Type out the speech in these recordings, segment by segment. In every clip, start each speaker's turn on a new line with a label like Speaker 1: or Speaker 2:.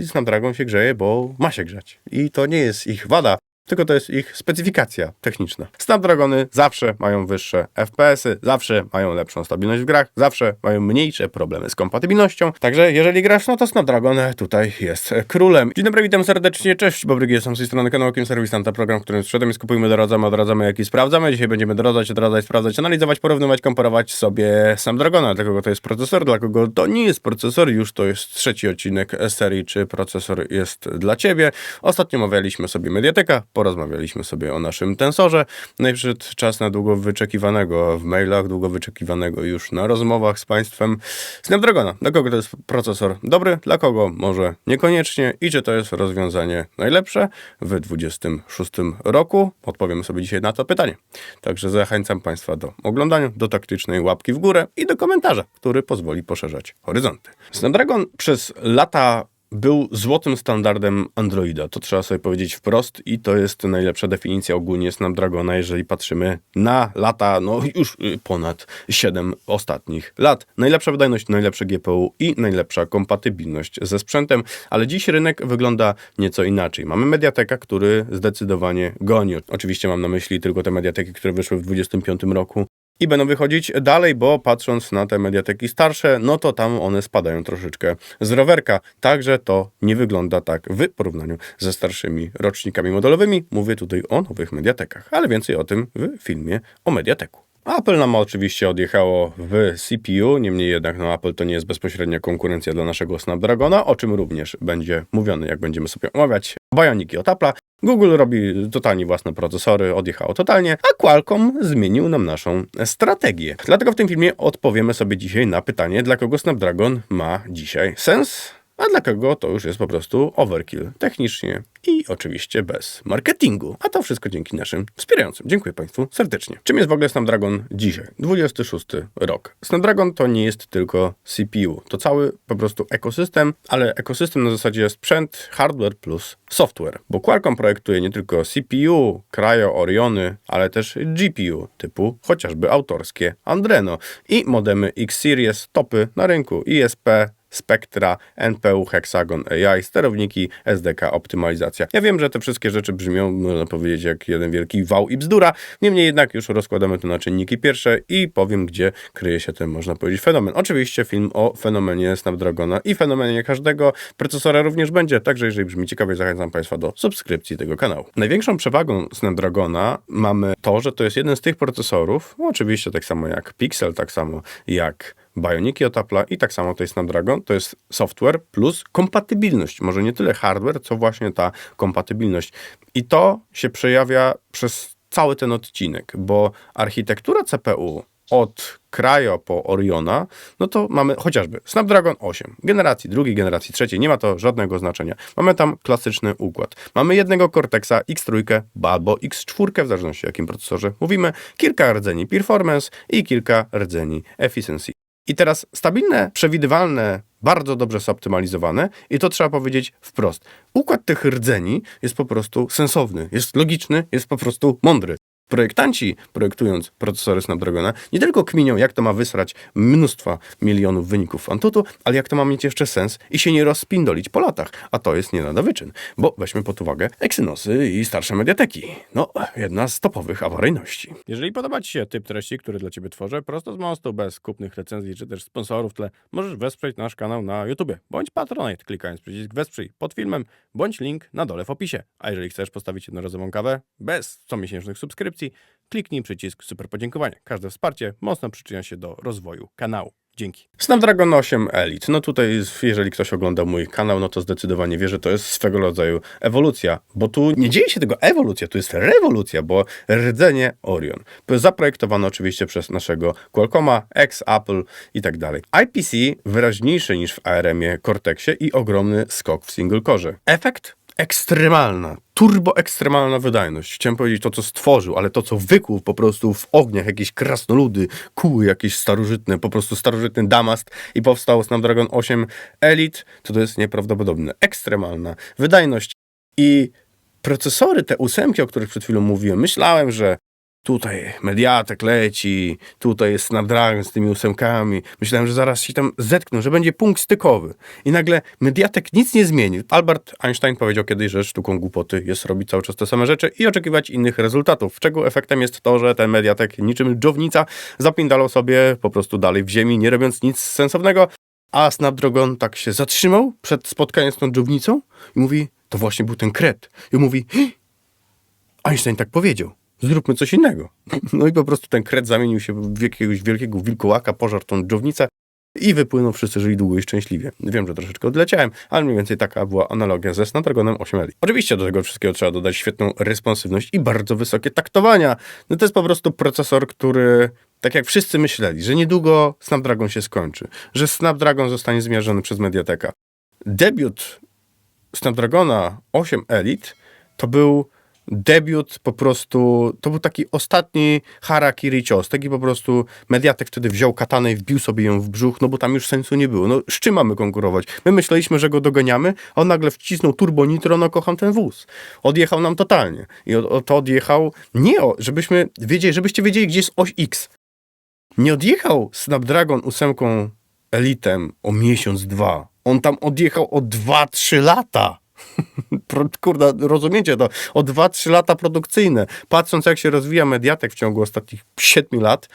Speaker 1: I Snapdragon się grzeje, bo ma się grzać. I to nie jest ich wada, tylko to jest ich specyfikacja techniczna. Snapdragony zawsze mają wyższe FPS-y, zawsze mają lepszą stabilność w grach, zawsze mają mniejsze problemy z kompatybilnością. Także jeżeli grasz, no to Snapdragon tutaj jest królem. Dzień dobry, witam serdecznie, cześć, Bobryk, jestem z tej strony kanału Kim Serwis, tam program, w którym sprzedamy, skupujmy, doradzamy, odradzamy, jak i sprawdzamy. Dzisiaj będziemy doradzać, odradzać, sprawdzać, analizować, porównywać, comparować sobie Snapdragona, dla kogo to jest procesor, dla kogo to nie jest procesor, już to jest trzeci odcinek serii, czy procesor jest dla Ciebie. Ostatnio omawialiśmy sobie Mediateka, porozmawialiśmy sobie o naszym tensorze. Najprzed czas na długo wyczekiwanego w mailach, długo wyczekiwanego już na rozmowach z Państwem Snapdragona. Dla kogo to jest procesor dobry, dla kogo może niekoniecznie i czy to jest rozwiązanie najlepsze w 26 roku? Odpowiemy sobie dzisiaj na to pytanie. Także zachęcam Państwa do oglądania, do taktycznej łapki w górę i do komentarza, który pozwoli poszerzać horyzonty. Snapdragon przez lata był złotym standardem Androida. To trzeba sobie powiedzieć wprost i to jest najlepsza definicja ogólnie Snapdragona, jeżeli patrzymy na lata, no już y, ponad 7 ostatnich lat. Najlepsza wydajność, najlepsze GPU i najlepsza kompatybilność ze sprzętem, ale dziś rynek wygląda nieco inaczej. Mamy Mediateka, który zdecydowanie goni. Oczywiście mam na myśli tylko te Mediateki, które wyszły w 2025 roku i będą wychodzić dalej, bo patrząc na te mediateki starsze, no to tam one spadają troszeczkę z rowerka. Także to nie wygląda tak w porównaniu ze starszymi rocznikami modelowymi. Mówię tutaj o nowych mediatekach, ale więcej o tym w filmie o mediateku. Apple nam oczywiście odjechało w CPU, niemniej jednak no, Apple to nie jest bezpośrednia konkurencja dla naszego Snapdragona, o czym również będzie mówione, jak będziemy sobie omawiać bajoniki od Apple'a. Google robi totalnie własne procesory, odjechało totalnie, a Qualcomm zmienił nam naszą strategię. Dlatego w tym filmie odpowiemy sobie dzisiaj na pytanie, dla kogo Snapdragon ma dzisiaj sens, a dla kogo to już jest po prostu overkill technicznie i oczywiście bez marketingu. A to wszystko dzięki naszym wspierającym. Dziękuję Państwu serdecznie. Czym jest w ogóle Snapdragon dzisiaj? 26 rok. Snapdragon to nie jest tylko CPU. To cały po prostu ekosystem, ale ekosystem na zasadzie sprzęt, hardware plus software. Bo Qualcomm projektuje nie tylko CPU, Cryo, Oriony, ale też GPU typu chociażby autorskie Andreno i modemy X-Series topy na rynku ISP, Spectra, NPU, Hexagon AI, sterowniki, SDK, optymalizacja. Ja wiem, że te wszystkie rzeczy brzmią, można powiedzieć, jak jeden wielki wał i bzdura. Niemniej jednak już rozkładamy to na czynniki pierwsze i powiem, gdzie kryje się ten, można powiedzieć, fenomen. Oczywiście film o fenomenie Snapdragona i fenomenie każdego procesora również będzie, także jeżeli brzmi ciekawie, zachęcam Państwa do subskrypcji tego kanału. Największą przewagą Snapdragona mamy to, że to jest jeden z tych procesorów, oczywiście tak samo jak Pixel, tak samo jak Bioniki od Apple'a i tak samo to jest Snapdragon, to jest software plus kompatybilność. Może nie tyle hardware, co właśnie ta kompatybilność. I to się przejawia przez cały ten odcinek, bo architektura CPU od Cryo po Oriona, no to mamy chociażby Snapdragon 8, generacji drugiej, generacji trzeciej, nie ma to żadnego znaczenia. Mamy tam klasyczny układ. Mamy jednego Cortexa X3 albo X4, w zależności o jakim procesorze mówimy, kilka rdzeni performance i kilka rdzeni efficiency. I teraz stabilne, przewidywalne, bardzo dobrze zoptymalizowane i to trzeba powiedzieć wprost. Układ tych rdzeni jest po prostu sensowny, jest logiczny, jest po prostu mądry. Projektanci, projektując procesory Snapdragona, nie tylko kminią, jak to ma wysrać mnóstwa milionów wyników Antutu, ale jak to ma mieć jeszcze sens i się nie rozpindolić po latach. A to jest nie lada wyczyn, bo weźmy pod uwagę Exynosy i starsze mediateki. No, jedna z topowych awaryjności. Jeżeli podoba Ci się typ treści, który dla Ciebie tworzę, prosto z mostu, bez kupnych recenzji czy też sponsorów tle, możesz wesprzeć nasz kanał na YouTube. Bądź Patronite, klikając przycisk wesprzyj pod filmem, bądź link na dole w opisie. A jeżeli chcesz postawić jednorazową kawę bez comiesięcznych subskrypcji, kliknij przycisk super podziękowanie. Każde wsparcie mocno przyczynia się do rozwoju kanału. Dzięki. Snapdragon 8 Elite. No tutaj, jeżeli ktoś ogląda mój kanał, no to zdecydowanie wie, że to jest swego rodzaju ewolucja, bo tu nie dzieje się tego ewolucja, tu jest rewolucja, bo rdzenie Orion. Zaprojektowano oczywiście przez naszego Qualcomma, ex-Apple i tak dalej. IPC wyraźniejszy niż w ARM-ie Cortexie i ogromny skok w single core. Efekt? Ekstremalna, turbo ekstremalna wydajność. Chciałem powiedzieć to, co stworzył, ale to, co wykuł po prostu w ogniach, jakieś krasnoludy, kuły jakieś starożytne, po prostu starożytny damast i powstał Snapdragon 8 Elite, to to jest nieprawdopodobne. Ekstremalna wydajność i procesory, te ósemki, o których przed chwilą mówiłem, myślałem, że tutaj Mediatek leci, tutaj jest Snapdragon z tymi ósemkami. Myślałem, że zaraz się tam zetkną, że będzie punkt stykowy. I nagle Mediatek nic nie zmienił. Albert Einstein powiedział kiedyś, że sztuką głupoty jest robić cały czas te same rzeczy i oczekiwać innych rezultatów. Czego efektem jest to, że ten Mediatek niczym dżownica zapindalał sobie po prostu dalej w ziemi, nie robiąc nic sensownego. A Snapdragon tak się zatrzymał przed spotkaniem z tą dżownicą i mówi, to właśnie był ten kret. I mówi, Einstein tak powiedział. Zróbmy coś innego. No i po prostu ten kret zamienił się w jakiegoś wielkiego wilkołaka, pożarł tą dżownicę i wypłynął wszyscy żyli długo i szczęśliwie. Wiem, że troszeczkę odleciałem, ale mniej więcej taka była analogia ze Snapdragonem 8 Elite. Oczywiście do tego wszystkiego trzeba dodać świetną responsywność i bardzo wysokie taktowania. No to jest po prostu procesor, który tak jak wszyscy myśleli, że niedługo Snapdragon się skończy, że Snapdragon zostanie zmierzony przez Mediateka. Debiut Snapdragona 8 Elite to był debiut po prostu, to był taki ostatni harakiri cios, taki po prostu Mediatek wtedy wziął katanę i wbił sobie ją w brzuch, no bo tam już sensu nie było. No z czym mamy konkurować? My myśleliśmy, że go doganiamy, a on nagle wcisnął turbo nitro, no kocham ten wóz. Odjechał nam totalnie. I o, o to odjechał nie o, żebyśmy wiedzieli, żebyście wiedzieli, gdzie jest oś X. Nie odjechał Snapdragon 8 Elitem o miesiąc, dwa. On tam odjechał o 2-3 lata. Kurda, rozumiecie to? O 2-3 lata produkcyjne. Patrząc, jak się rozwija Mediatek w ciągu ostatnich 7 lat,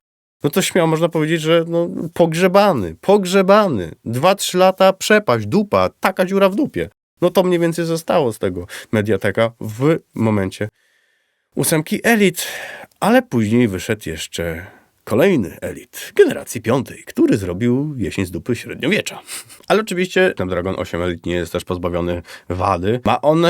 Speaker 1: no to śmiało można powiedzieć, że no, pogrzebany, pogrzebany. 2-3 lata przepaść, dupa, taka dziura w dupie. No to mniej więcej zostało z tego Mediateka w momencie ósemki Elit, ale później wyszedł jeszcze kolejny Elit generacji piątej, który zrobił jesień z dupy średniowiecza. Ale oczywiście Snapdragon 8 Elite nie jest też pozbawiony wady. Ma on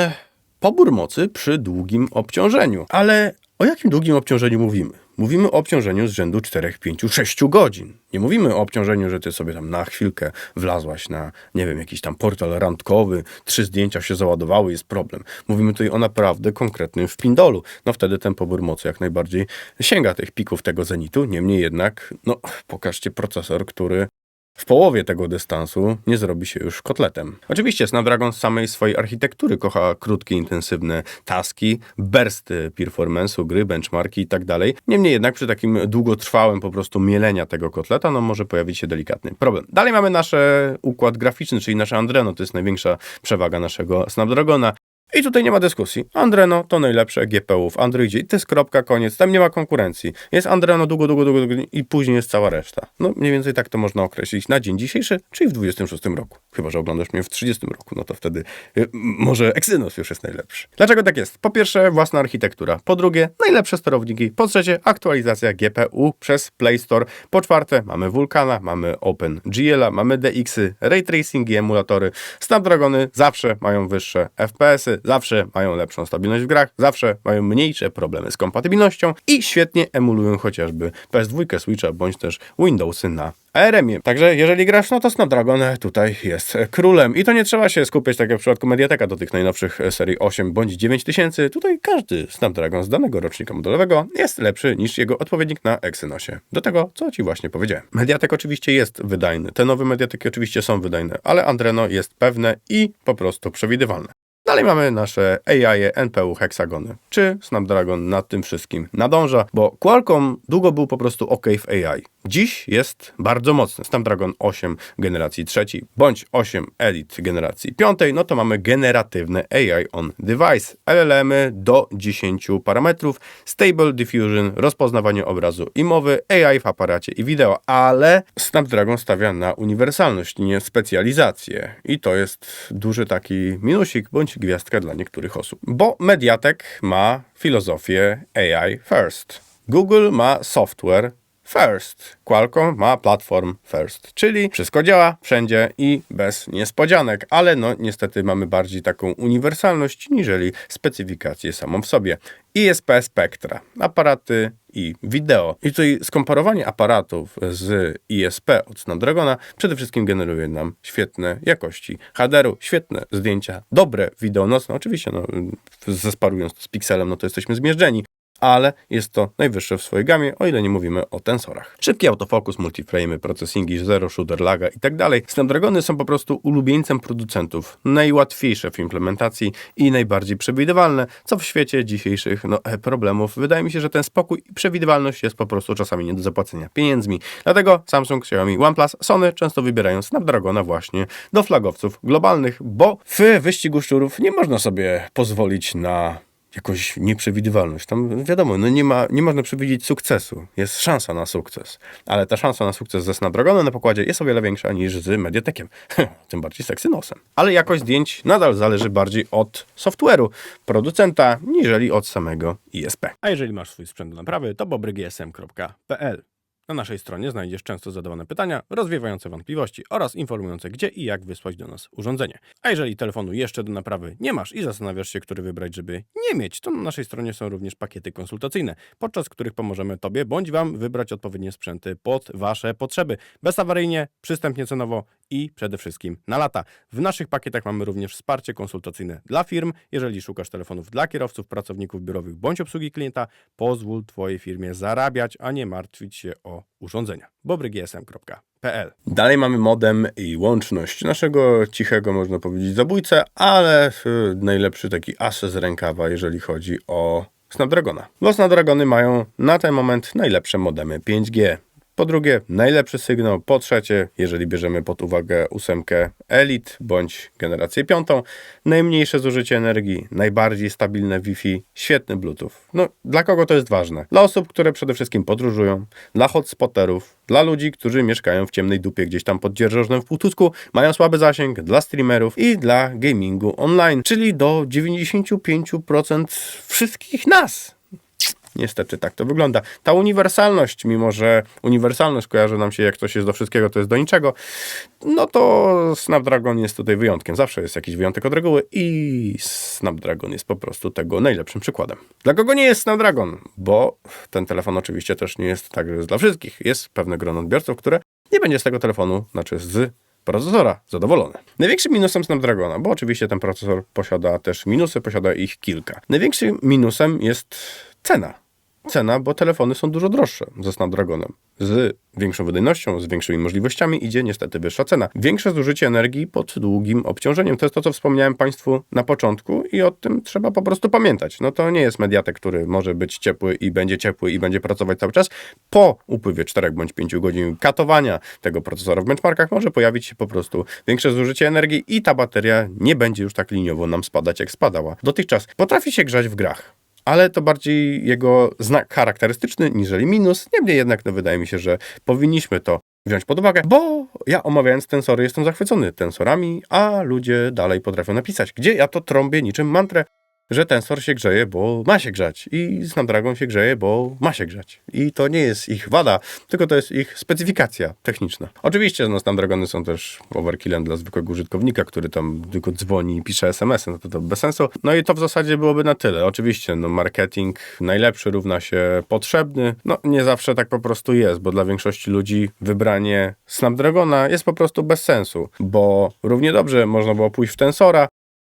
Speaker 1: pobór mocy przy długim obciążeniu. Ale o jakim długim obciążeniu mówimy? Mówimy o obciążeniu z rzędu 4, 5, 6 godzin. Nie mówimy o obciążeniu, że ty sobie tam na chwilkę wlazłaś na, nie wiem, jakiś tam portal randkowy, trzy zdjęcia się załadowały, jest problem. Mówimy tutaj o naprawdę konkretnym wpindolu. No wtedy ten pobór mocy jak najbardziej sięga tych pików tego zenitu. Niemniej jednak, no pokażcie procesor, który w połowie tego dystansu nie zrobi się już kotletem. Oczywiście Snapdragon z samej swojej architektury kocha krótkie, intensywne taski, bursty performance'u, gry, benchmarki i tak. Niemniej jednak przy takim długotrwałym po prostu mielenia tego kotleta, no może pojawić się delikatny problem. Dalej mamy nasz układ graficzny, czyli nasze Andreno, to jest największa przewaga naszego Snapdragona. I tutaj nie ma dyskusji. Andreno to najlepsze GPU w Androidzie. I to jest kropka, koniec. Tam nie ma konkurencji. Jest Andreno długo, długo, długo, długo i później jest cała reszta. No mniej więcej tak to można określić na dzień dzisiejszy, czyli w 26 roku. Chyba, że oglądasz mnie w 30 roku, no to wtedy y, może Exynos już jest najlepszy. Dlaczego tak jest? Po pierwsze, własna architektura. Po drugie, najlepsze sterowniki. Po trzecie, aktualizacja GPU przez Play Store. Po czwarte, mamy Vulkana, mamy OpenGL-a, mamy DX-y, ray tracing i emulatory. Snapdragony zawsze mają wyższe FPS-y, zawsze mają lepszą stabilność w grach, zawsze mają mniejsze problemy z kompatybilnością i świetnie emulują chociażby PS2, Switcha bądź też Windowsy na ARM-ie. Także jeżeli grasz, no to Snapdragon tutaj jest królem. I to nie trzeba się skupiać, tak jak w przypadku Mediateka, do tych najnowszych serii 8 bądź 9000. Tutaj każdy Snapdragon z danego rocznika modelowego jest lepszy niż jego odpowiednik na Exynosie. Do tego, co Ci właśnie powiedziałem. Mediatek oczywiście jest wydajny. Te nowe Mediateki oczywiście są wydajne, ale Adreno jest pewne i po prostu przewidywalne. Dalej mamy nasze AI, NPU, heksagony. Czy Snapdragon nad tym wszystkim nadąża? Bo Qualcomm długo był po prostu OK w AI. Dziś jest bardzo mocny. Snapdragon 8 generacji trzeciej, bądź 8 Elite generacji piątej, no to mamy generatywne AI on device. LLM-y do 10 parametrów, Stable Diffusion, rozpoznawanie obrazu i mowy, AI w aparacie i wideo, ale Snapdragon stawia na uniwersalność, nie specjalizację. I to jest duży taki minusik, bądź gwiazdka dla niektórych osób. Bo Mediatek ma filozofię AI first. Google ma software first. Qualcomm ma platform first, czyli wszystko działa wszędzie i bez niespodzianek, ale no niestety mamy bardziej taką uniwersalność niżeli specyfikację samą w sobie. ISP Spectra, aparaty i wideo. I tutaj skomparowanie aparatów z ISP od Snapdragona przede wszystkim generuje nam świetne jakości HDR-u, świetne zdjęcia, dobre wideo nocne. Oczywiście, no, zesparując to z Pixelem, no to jesteśmy zmierzczeni. Ale jest to najwyższe w swojej gamie, o ile nie mówimy o tensorach. Szybki autofokus, multiframe, processingi, zero shooter laga i tak dalej. Snapdragony są po prostu ulubieńcem producentów, najłatwiejsze w implementacji i najbardziej przewidywalne, co w świecie dzisiejszych no, e, problemów. Wydaje mi się, że ten spokój i przewidywalność jest po prostu czasami nie do zapłacenia pieniędzmi. Dlatego Samsung, Xiaomi, OnePlus, Sony często wybierają Snapdragona właśnie do flagowców globalnych, bo w wyścigu szczurów nie można sobie pozwolić na jakąś nieprzewidywalność. Tam wiadomo, no nie, ma, nie można przewidzieć sukcesu. Jest szansa na sukces. Ale ta szansa na sukces ze Snapdragonem na pokładzie jest o wiele większa niż z Mediatekiem. Tym bardziej z Exynosem. Ale jakość zdjęć nadal zależy bardziej od software'u producenta, niżeli od samego ISP. A jeżeli masz swój sprzęt do naprawy, to bobrygsm.pl. Na naszej stronie znajdziesz często zadawane pytania, rozwiewające wątpliwości oraz informujące gdzie i jak wysłać do nas urządzenie. A jeżeli telefonu jeszcze do naprawy nie masz i zastanawiasz się, który wybrać, żeby nie mieć, to na naszej stronie są również pakiety konsultacyjne, podczas których pomożemy Tobie bądź Wam wybrać odpowiednie sprzęty pod Wasze potrzeby. Bezawaryjnie, przystępnie cenowo i przede wszystkim na lata. W naszych pakietach mamy również wsparcie konsultacyjne dla firm. Jeżeli szukasz telefonów dla kierowców, pracowników biurowych bądź obsługi klienta, pozwól Twojej firmie zarabiać, a nie martwić się o urządzenia. bobrygsm.pl Dalej mamy modem i łączność naszego cichego, można powiedzieć, zabójcę, ale y, najlepszy taki as z rękawa, jeżeli chodzi o Snapdragona. Bo Snapdragony mają na ten moment najlepsze modemy 5G. Po drugie, najlepszy sygnał. Po trzecie, jeżeli bierzemy pod uwagę ósemkę Elite bądź generację piątą, najmniejsze zużycie energii, najbardziej stabilne Wi-Fi, świetny Bluetooth. No, dla kogo to jest ważne? Dla osób, które przede wszystkim podróżują, dla hotspotterów, dla ludzi, którzy mieszkają w ciemnej dupie gdzieś tam pod dzierżożnem w Półtusku, mają słaby zasięg, dla streamerów i dla gamingu online, czyli do 95% wszystkich nas. Niestety tak to wygląda. Ta uniwersalność, mimo że uniwersalność kojarzy nam się, jak coś jest do wszystkiego, to jest do niczego, no to Snapdragon jest tutaj wyjątkiem. Zawsze jest jakiś wyjątek od reguły i Snapdragon jest po prostu tego najlepszym przykładem. Dla kogo nie jest Snapdragon? Bo ten telefon oczywiście też nie jest tak, że jest dla wszystkich. Jest pewne grono odbiorców, które nie będzie z tego telefonu, znaczy z procesora zadowolony. Największym minusem Snapdragona, bo oczywiście ten procesor posiada też minusy, posiada ich kilka. Największym minusem jest cena. Cena, bo telefony są dużo droższe ze Snapdragonem. Z większą wydajnością, z większymi możliwościami idzie niestety wyższa cena. Większe zużycie energii pod długim obciążeniem. To jest to, co wspomniałem Państwu na początku i o tym trzeba po prostu pamiętać. No to nie jest Mediatek, który może być ciepły i będzie ciepły i będzie pracować cały czas. Po upływie 4 bądź 5 godzin katowania tego procesora w benchmarkach może pojawić się po prostu większe zużycie energii i ta bateria nie będzie już tak liniowo nam spadać, jak spadała dotychczas. Potrafi się grzać w grach ale to bardziej jego znak charakterystyczny niżeli minus. Niemniej jednak no, wydaje mi się, że powinniśmy to wziąć pod uwagę, bo ja omawiając tensory jestem zachwycony tensorami, a ludzie dalej potrafią napisać, gdzie ja to trąbię niczym mantrę, że tensor się grzeje, bo ma się grzać i Snapdragon się grzeje, bo ma się grzać. I to nie jest ich wada, tylko to jest ich specyfikacja techniczna. Oczywiście no, Snapdragony są też overkillem dla zwykłego użytkownika, który tam tylko dzwoni i pisze SMS-y, no to to bez sensu. No i to w zasadzie byłoby na tyle. Oczywiście no, marketing najlepszy równa się potrzebny. No nie zawsze tak po prostu jest, bo dla większości ludzi wybranie Snapdragona jest po prostu bez sensu, bo równie dobrze można było pójść w tensora,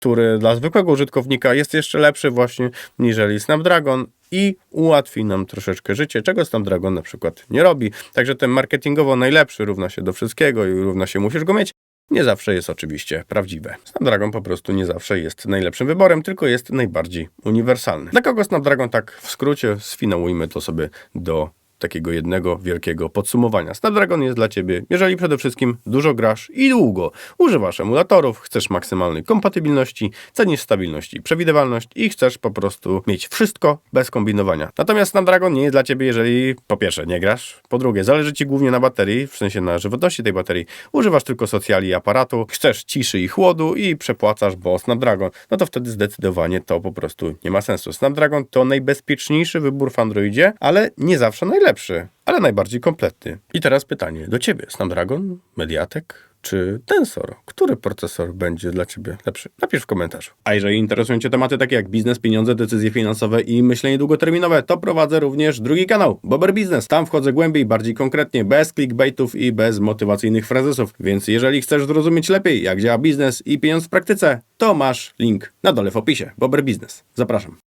Speaker 1: który dla zwykłego użytkownika jest jeszcze lepszy właśnie niżeli Snapdragon i ułatwi nam troszeczkę życie, czego Snapdragon na przykład nie robi. Także ten marketingowo najlepszy równa się do wszystkiego i równa się musisz go mieć. Nie zawsze jest oczywiście prawdziwe. Snapdragon po prostu nie zawsze jest najlepszym wyborem, tylko jest najbardziej uniwersalny. Dla kogo Snapdragon tak w skrócie sfinałujmy to sobie do takiego jednego wielkiego podsumowania. Snapdragon jest dla Ciebie, jeżeli przede wszystkim dużo grasz i długo używasz emulatorów, chcesz maksymalnej kompatybilności, cenisz stabilność i przewidywalność i chcesz po prostu mieć wszystko bez kombinowania. Natomiast Snapdragon nie jest dla Ciebie, jeżeli po pierwsze nie grasz, po drugie zależy Ci głównie na baterii, w sensie na żywotności tej baterii, używasz tylko socjali i aparatu, chcesz ciszy i chłodu i przepłacasz, bo Snapdragon, no to wtedy zdecydowanie to po prostu nie ma sensu. Snapdragon to najbezpieczniejszy wybór w Androidzie, ale nie zawsze najlepszy najlepszy, ale najbardziej kompletny. I teraz pytanie do Ciebie. Snapdragon, Mediatek czy Tensor? Który procesor będzie dla Ciebie lepszy? Napisz w komentarzu. A jeżeli interesują Cię tematy takie jak biznes, pieniądze, decyzje finansowe i myślenie długoterminowe, to prowadzę również drugi kanał, Bober Business. Tam wchodzę głębiej, bardziej konkretnie, bez clickbaitów i bez motywacyjnych frazesów. Więc jeżeli chcesz zrozumieć lepiej, jak działa biznes i pieniądz w praktyce, to masz link na dole w opisie. Bober Business. Zapraszam.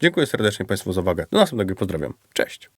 Speaker 1: Dziękuję serdecznie Państwu za uwagę. Do następnego i pozdrawiam. Cześć!